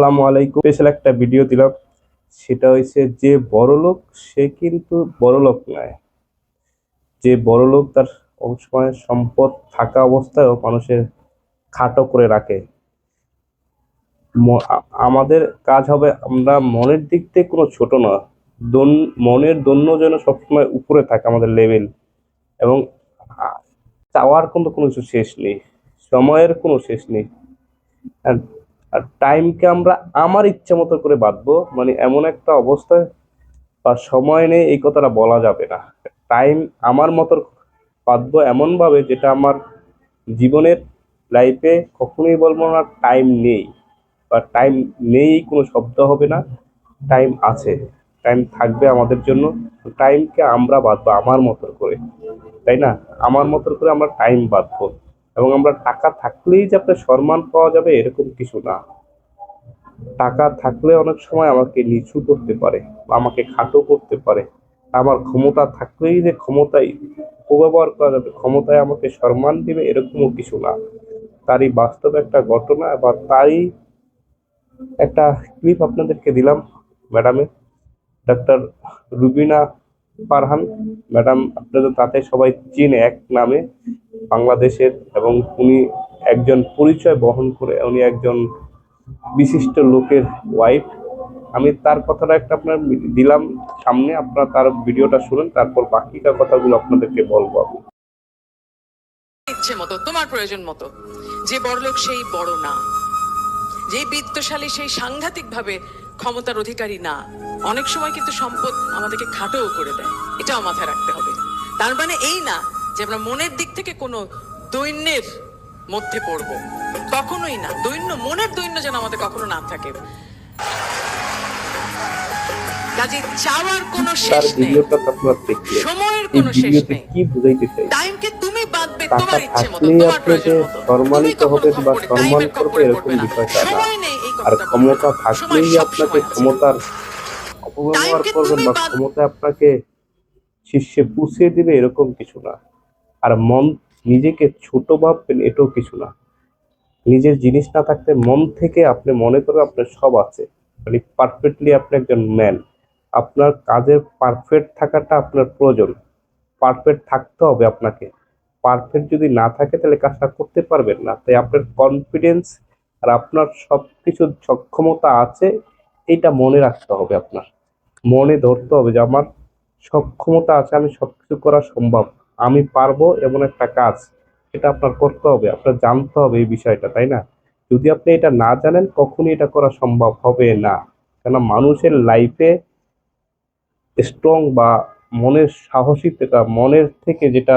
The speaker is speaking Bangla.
আসসালামু আলাইকুম। স্পেশাল একটা ভিডিও দিলাম। সেটা হয়েছে যে বড় লোক সে কিন্তু বড় লোক নয়। যে বড় লোক তার সময় সম্পদ থাকা অবস্থায়ও মানুষের খাটো করে রাখে। আমাদের কাজ হবে আমরা মনের দিক থেকে কোনো ছোট না। দন মনের দন্য যেন সবসময় উপরে থাকে আমাদের লেভেল এবং চাওয়ার কিন্তু কোনো কিছু শেষ নেই। সময়ের কোনো শেষ নেই। আর টাইমকে আমরা আমার ইচ্ছা মতো করে বাঁধবো মানে এমন একটা অবস্থায় বা সময় নেই এই কথাটা বলা যাবে না। টাইম আমার মতো বাঁধবো এমনভাবে যেটা আমার জীবনের লাইফে কখনোই বলব না টাইম নেই। বা টাইম নেই কোনো শব্দ হবে না টাইম আছে টাইম থাকবে আমাদের জন্য। টাইমকে আমরা বাঁধবো আমার মতো করে, তাই না? আমার মতো করে আমরা টাইম বাঁধবো। এবং আমরা টাকা থাকলেই যে আপনার সম্মান পাওয়া যাবে এরকম কিছু না। টাকা থাকলে অনেক সময় আমাকে নিচু করতে পারে, আমাকে খাটো করতে পারে। আমার ক্ষমতা থাকলেই যে ক্ষমতায় অপব্যবহার করা যাবে, ক্ষমতায় আমাকে সম্মান দিবে এরকমও কিছু না। তারই বাস্তব একটা ঘটনা বা তারই একটা ক্লিপ আপনাদেরকে দিলাম ম্যাডামের ডাক্তার রুবিনা ফারহান ম্যাডাম আপনাদের তাতে সবাই চিনে এক নামে। বাংলাদেশের এবং উনি একজন পরিচয় বহন করে, উনি একজন বিশিষ্ট লোকের ওয়াইফ আমি তার কথাটা একটা আপনার দিলাম সামনে, আপনারা তার ভিডিওটা শুনেন, তারপর বাকিটা কথাগুলো আপনাদেরকে বলব আমি। ইচ্ছে মতো, তোমার প্রয়োজন মতো। যে বড়লোক সেই বড় না। যে বিত্তশালী সেই সাংঘাতিক ভাবে ক্ষমতার অধিকারী না। অনেক সময় কিন্তু সম্পদ আমাদেরকে খাটোও করে দেয়। এটাও মাথায় রাখতে হবে। তার মানে এই না যে আমরা মনের দিক থেকে কোনো দৈন্যের মধ্যে পড়ব। কখনোই না। দৈন্য মনের দৈন্য যেন আমাদের কখনো না থাকে। কাজে চাওয়ার কোনো শেষ নেই। সময়ের কোনো শেষ নেই। কি বুঝাইতে চাই? টাইমকে তুমি বাঁধবে তোমার ইচ্ছে মতো তোমার প্রয়োজন মতো। সম্মানিত হবে বা সম্মান করবে এরকম না। বিষয়টা আর ক্ষমতা থাকলেই আপনাকে ক্ষমতার অপব্যবহার করবেন বা ক্ষমতা আপনাকে শীর্ষে পুষিয়ে দিবে এরকম কিছু না। আর মন নিজেকে ছোট ভাববেন, এটাও কিছু না। নিজের জিনিস না থাকতে মন থেকে আপনি মনে করেন আপনার সব আছে। মানে পারফেক্টলি আপনি একজন ম্যান আপনার কাজের পারফেক্ট থাকাটা আপনার প্রয়োজন। পারফেক্ট থাকতে হবে আপনাকে। পারফেক্ট যদি না থাকে তাহলে কাজটা করতে পারবেন না। তাই আপনার কনফিডেন্স আর আপনার সব কিছু সক্ষমতা আছে, এটা মনে রাখতে হবে আপনার। মনে ধরতে হবে যে আমার সক্ষমতা আছে, আমি সব কিছু করা সম্ভব। আমি পারব এমন একটা কাজ। এটা আপনার করতে হবে, আপনার জানতে হবে এই বিষয়টা, তাই না? যদি আপনি এটা না জানেন, কখনই এটা করা সম্ভব হবে না। কেন মানুষের লাইফে স্ট্রং বা মনের সাহসী মনের থেকে যেটা